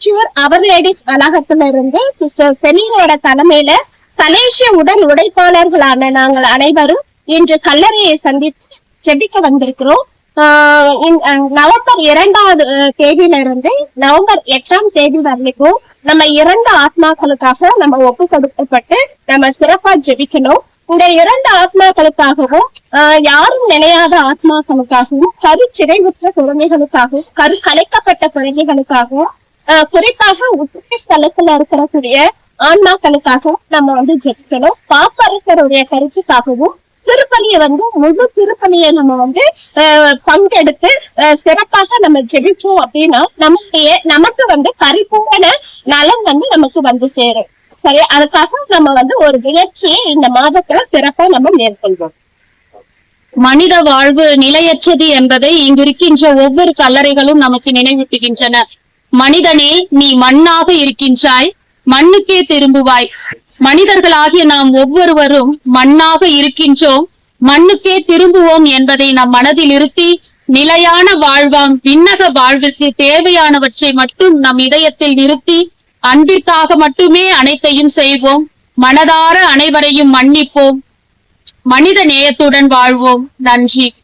திருவொற்றியூர் அவர் லேடிஸ் வளாகத்துல இருந்து சிஸ்டர் செனியோட தலைமையில சலேசிய உடல் உடைப்பாளர்களான நாங்கள் அனைவரும் இன்று கல்லறையை சந்தித்து ஜெபிக்க வந்திருக்கிறோம். நவம்பர் இரண்டாவது தேதியில இருந்து நவம்பர் எட்டாம் தேதி வரைக்கும் நம்ம இரண்டு ஆத்மாக்களுக்காக நம்ம ஒப்பு கொடுக்கப்பட்டு நம்ம சிறப்பா ஜெபிக்கணும். இந்த இரண்டு ஆத்மாக்களுக்காகவும் ஆஹ், யாரும் நினையாத ஆத்மாக்களுக்காகவும் கரு சிறைவுற்ற குழந்தைகளுக்காகவும் கரு கலைக்கப்பட்ட குழந்தைகளுக்காகவும் குறிப்பாக உத்திரி ஸ்தலத்துல இருக்கக்கூடிய ஆன்மாக்களுக்காகவும் நம்ம வந்து ஜெபிக்கணும். பாப்பரசருடைய கருத்துக்காகவும் திருப்பலியை வந்து முழு திருப்பலியை நம்ம வந்து பங்கெடுத்து சிறப்பாக நம்ம ஜெபிச்சோம் அப்படின்னா நம்முடைய நமக்கு வந்து பரிபூரண நலம் வந்து நமக்கு வந்து சேரும். சரி அதுக்காக நம்ம வந்து ஒரு முயற்சியை இந்த மாதத்துல சிறப்பா நம்ம மேற்கொள்வோம். மனித வாழ்வு நிலையற்றது என்பதை இங்கு இருக்கின்ற ஒவ்வொரு கல்லறைகளும் நமக்கு நினைவூட்டுகின்றன. மனிதனே நீ மண்ணாக இருக்கின்றாய். மண்ணுக்கே திரும்புவாய். மனிதர்களாகிய நாம் ஒவ்வொருவரும் மண்ணாக இருக்கின்றோம். மண்ணுக்கே திரும்புவோம் என்பதை நம் மனதில் இருத்தி நிலையான வாழ்வாம் விண்ணக வாழ்விற்கு தேவையானவற்றை மட்டும் நம் இதயத்தில் நிறுத்தி அன்பிற்காக மட்டுமே அனைத்தையும் செய்வோம். மனதார அனைவரையும் மன்னிப்போம். மனித நேயத்துடன் வாழ்வோம். நன்றி.